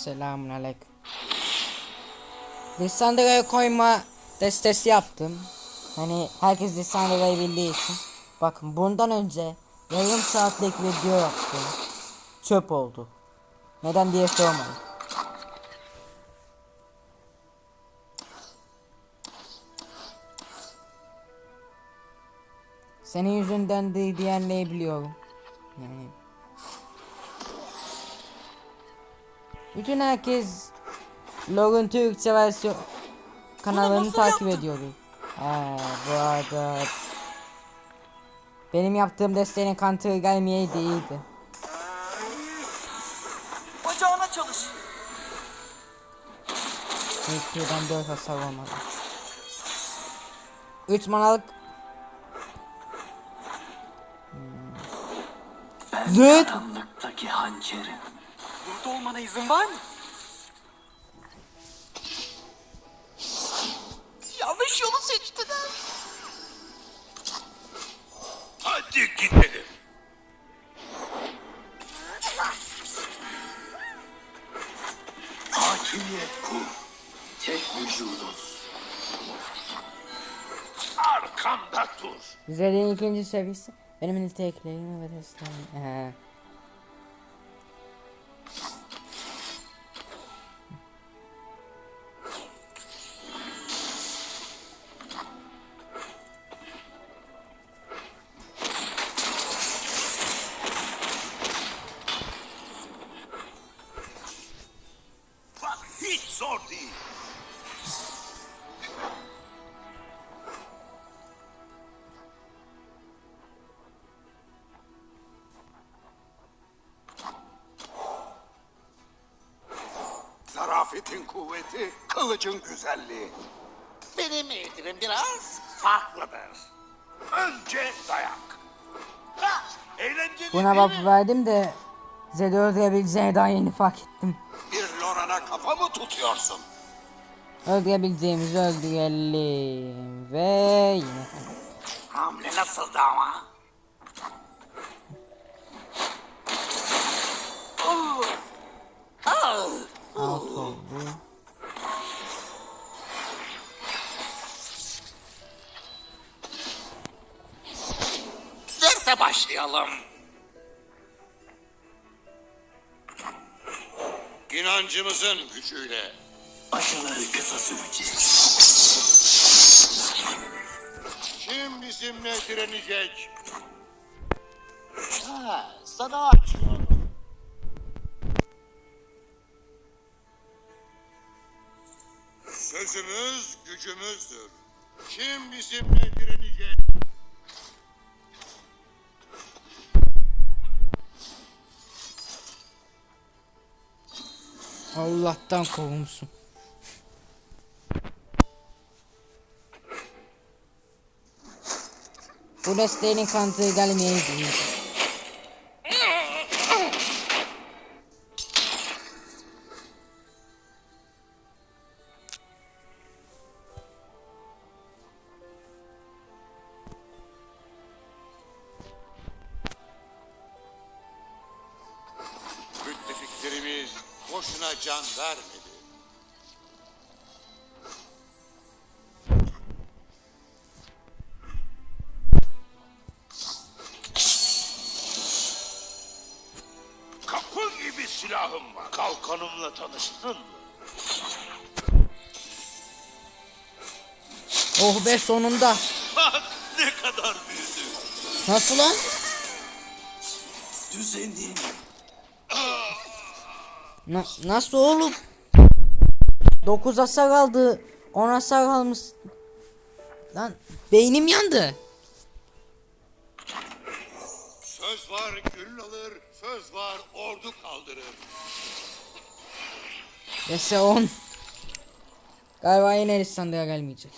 Selamun aleyküm. Lissandra'ya koyma destesi yaptım. Hani herkes Lissandra'yı bildiği için. Bakın bundan önce yarım saatlik video yaptım. Çöp oldu. Neden diye sormayın. Senin yüzünden de diyenleyi biliyorum. Yani Bütün herkes Logan Türkçe versiyon kanalını nasıl takip yaptın? ediyordu. Ha, bu arada benim yaptığım desteğine counter gelmeyeydi iyiydi. Bacağına çalış. Turdan 4 hasar olmadı. 3 manalık Zıt Karanlıktaki hançerim. Burada olmana izin var mı? Yanlış yolu seçtiler. Hadi gidelim. Hakimiyet kur. Tek vücudun. Arkamda dur. Güzelliğin ikinci seviyesi benim niteliklerim ve testlerim. Zarafetin kuvveti, kılıcın güzelliği. Benim eğitimim biraz farklıdır. Önce dayak. Ha, eğlenceli Buna değil mi? verdim de Zed'i öldürebileceğini daha yeni fark ettim. Bir Loran'a kafa mı tutuyorsun? Öldürebileceğimizi öldürelim ve yine Hamle nasıldı ama? Alt oldu. Derse başlayalım. İnancımızın gücüyle. Acıları kısa sürecek. Kim bizimle direnecek? Ha, sana açıyorum. Sözümüz gücümüzdür. Kim bizimle direnecek? Allah'tan kovmuşsun. Bu desteğinin kantığı gelmeyeydi. Can vermedi. Kapı gibi silahım var. Kalkanımla tanıştın mı? Oh be sonunda. Bak ne kadar büyüdü. Nasıl lan? Düzenin. Na- nasıl oğlum? 9 hasar aldı. 10 hasar almış. Lan beynim yandı. Söz var gönül alır, söz var ordu kaldırır. Ese 10. Galiba yine Lissandra'ya gelmeyecek.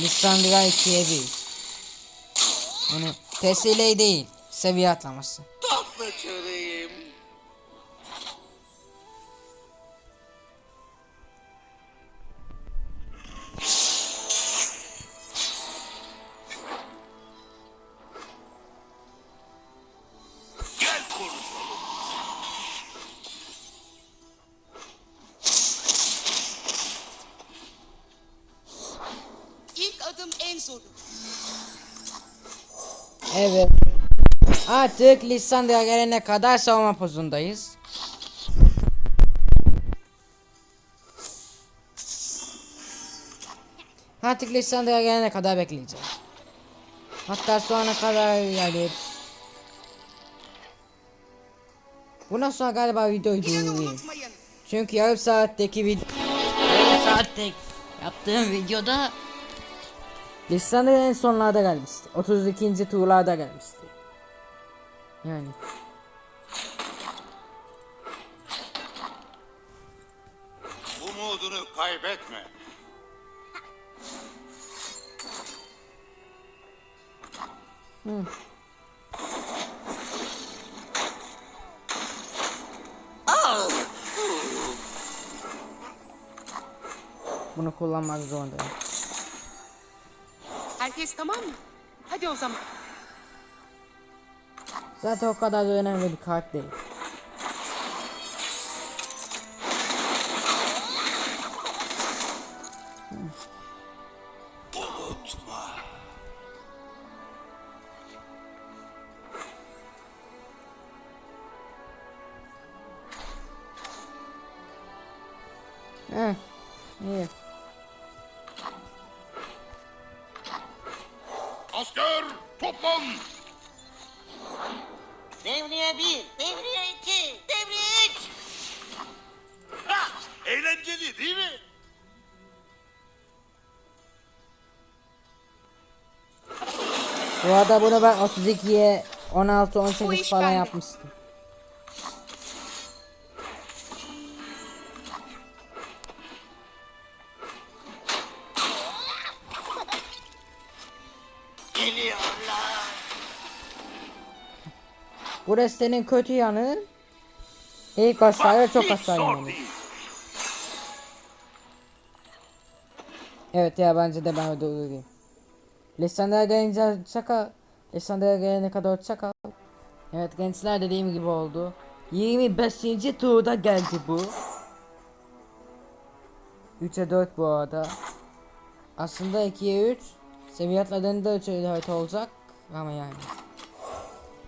Lissandra 2'ye 1. Yani PSL değil. Seviye atlaması. Tatlı çöreğim. Evet. Artık Lissandra gelene kadar savunma pozundayız. Artık Lissandra gelene kadar bekleyeceğim. Hatta sonra kadar yani Bundan sonra galiba videoyu durdurayım. Çünkü yarım saatteki video yarım saatlik yaptığım videoda Lissandra en sonlarda gelmişti. 32. turlarda gelmişti. Yani Umudunu kaybetme. bunu kullanmak zorundayım. Herkes tamam mı? Hadi o zaman. Zaten o kadar da önemli bir kart değil. Unutma. İyi. Bu arada bunu ben 32'ye 16 Bu 18 iş falan yapmıştım. Bu destenin kötü yanı ilk başlarda çok hasar değil. Evet ya bence de ben öyle uyuyayım. Lissandra gelince çakal. Lissandra gelene kadar çakal. Evet gençler dediğim gibi oldu. 25. turda geldi bu. 3'e 4 bu arada. Aslında 2'ye 3. Seviye atladığında 3'e 4 olacak. Ama yani.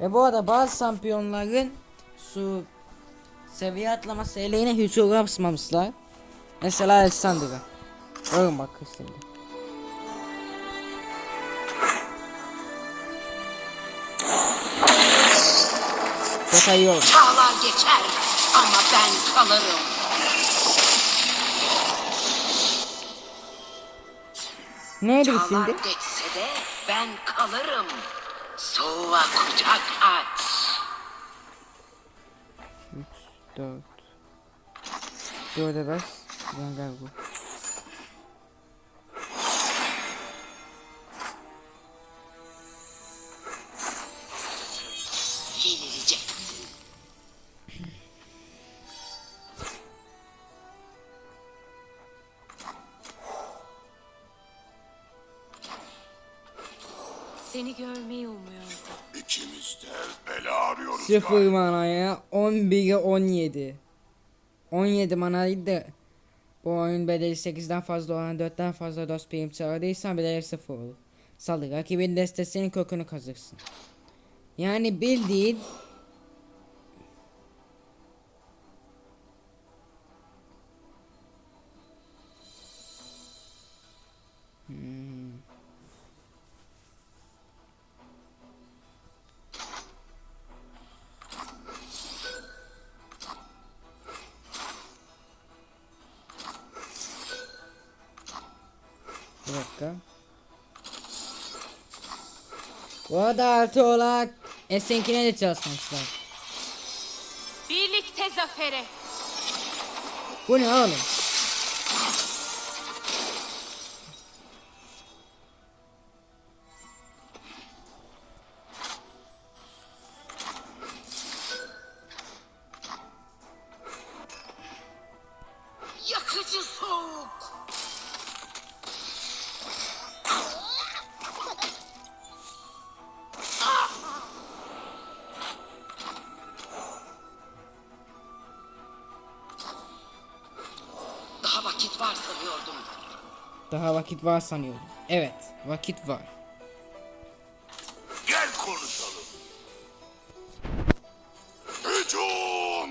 Ve bu arada bazı şampiyonların su seviye atlaması eleğine hiç uğraşmamışlar. Mesela Alessandra. Bakın bak şimdi. İyi oldu. Çağlar geçer ama ben kalırım. Çağlar şimdi? geçse de ben kalırım. Soğuğa kucak aç. 4 4'e bas. Ben gel bu. Seni görmeyi umuyordum. İkimiz de bela arıyoruz 0 galiba. manaya 11'e 17. 17 manaydı da bu oyun bedeli 8'den fazla olan 4'ten fazla dost prim çağırdıysan bedeli 0 olur. Salı rakibin destesinin kökünü kazırsın. Yani bildiğin Bu arada artı olarak Esen'kine de çalışmışlar. Birlikte zafere. Bu ne oğlum? Daha vakit var sanıyorum. Evet, vakit var. Gel konuşalım. Hücum!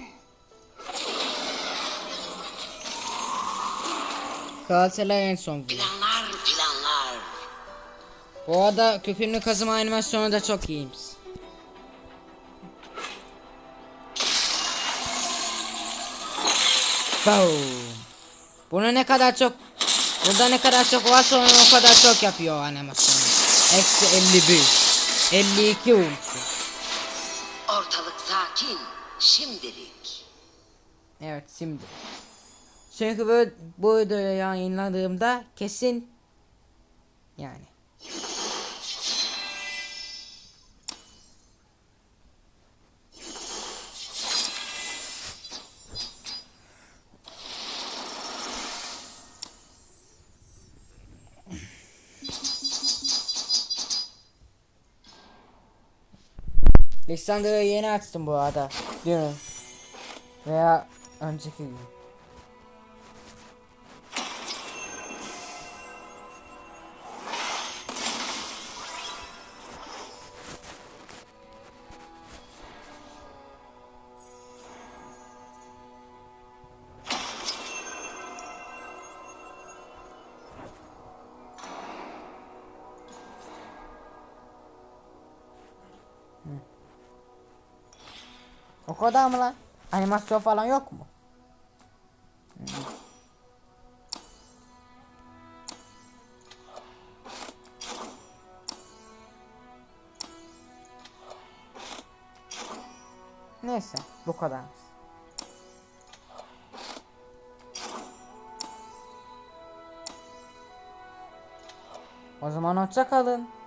Galatasaray en son. gol. Planlar planlar. Bu arada kökünü kazıma animasyonu da çok iyiymiş. Boom. Bunu ne kadar çok Burada ne kadar çok varsa onu o kadar çok yapıyor animasyonu. Eksi 51. 52 olmuş. Ortalık sakin. Şimdilik. Evet şimdi. Çünkü bu, bu videoyu yayınladığımda kesin yani. Lissandra'yı yeni açtım bu arada. Dün. Veya önceki gün. Kadar mı lan? Animasyon falan yok mu? Neyse bu kadar. O zaman hoşça kalın.